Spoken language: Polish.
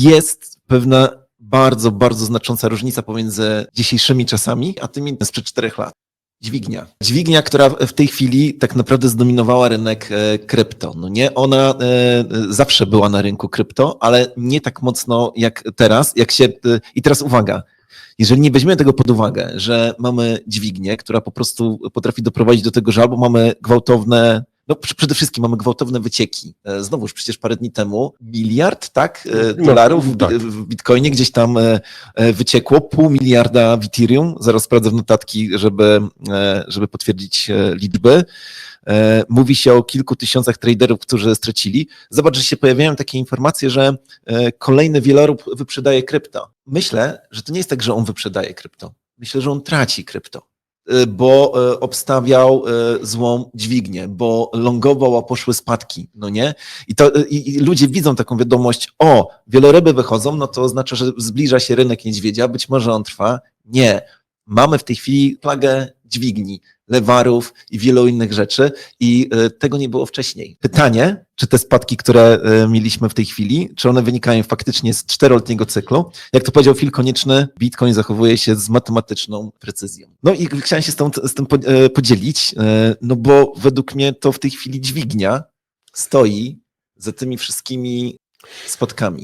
jest pewna bardzo, bardzo znacząca różnica pomiędzy dzisiejszymi czasami, a tymi sprzed czterech lat. Dźwignia. Dźwignia, która w tej chwili tak naprawdę zdominowała rynek e, krypto. No nie, ona e, e, zawsze była na rynku krypto, ale nie tak mocno jak teraz. Jak się, I teraz uwaga, jeżeli nie weźmiemy tego pod uwagę, że mamy dźwignię, która po prostu potrafi doprowadzić do tego, że albo mamy gwałtowne, no pr- przede wszystkim mamy gwałtowne wycieki. E, Znowuż przecież parę dni temu miliard, tak, e, No, dolarów w, tak. w Bitcoinie gdzieś tam e, wyciekło, pół miliarda w Ethereum, zaraz sprawdzę w notatki, żeby, żeby potwierdzić liczby. Mówi się o kilku tysiącach traderów, którzy stracili. Zobacz, że się pojawiają takie informacje, że kolejny wielorób wyprzedaje krypto. Myślę, że to nie jest tak, że on wyprzedaje krypto. Myślę, że on traci krypto, bo e, obstawiał e, złą dźwignię, bo longował, a poszły spadki, no nie? I, to, i ludzie widzą taką wiadomość, o, wieloryby wychodzą, no to oznacza, że zbliża się rynek niedźwiedzia, być może on trwa. Nie. Mamy w tej chwili plagę dźwigni, lewarów i wielu innych rzeczy i e, tego nie było wcześniej. Pytanie, czy te spadki, które e, mieliśmy w tej chwili, czy one wynikają faktycznie z czteroletniego cyklu? Jak to powiedział Phil Konieczny, Bitcoin zachowuje się z matematyczną precyzją. No i chciałem się z tym, z tym e, podzielić, no bo według mnie to w tej chwili dźwignia stoi za tymi wszystkimi spotkami.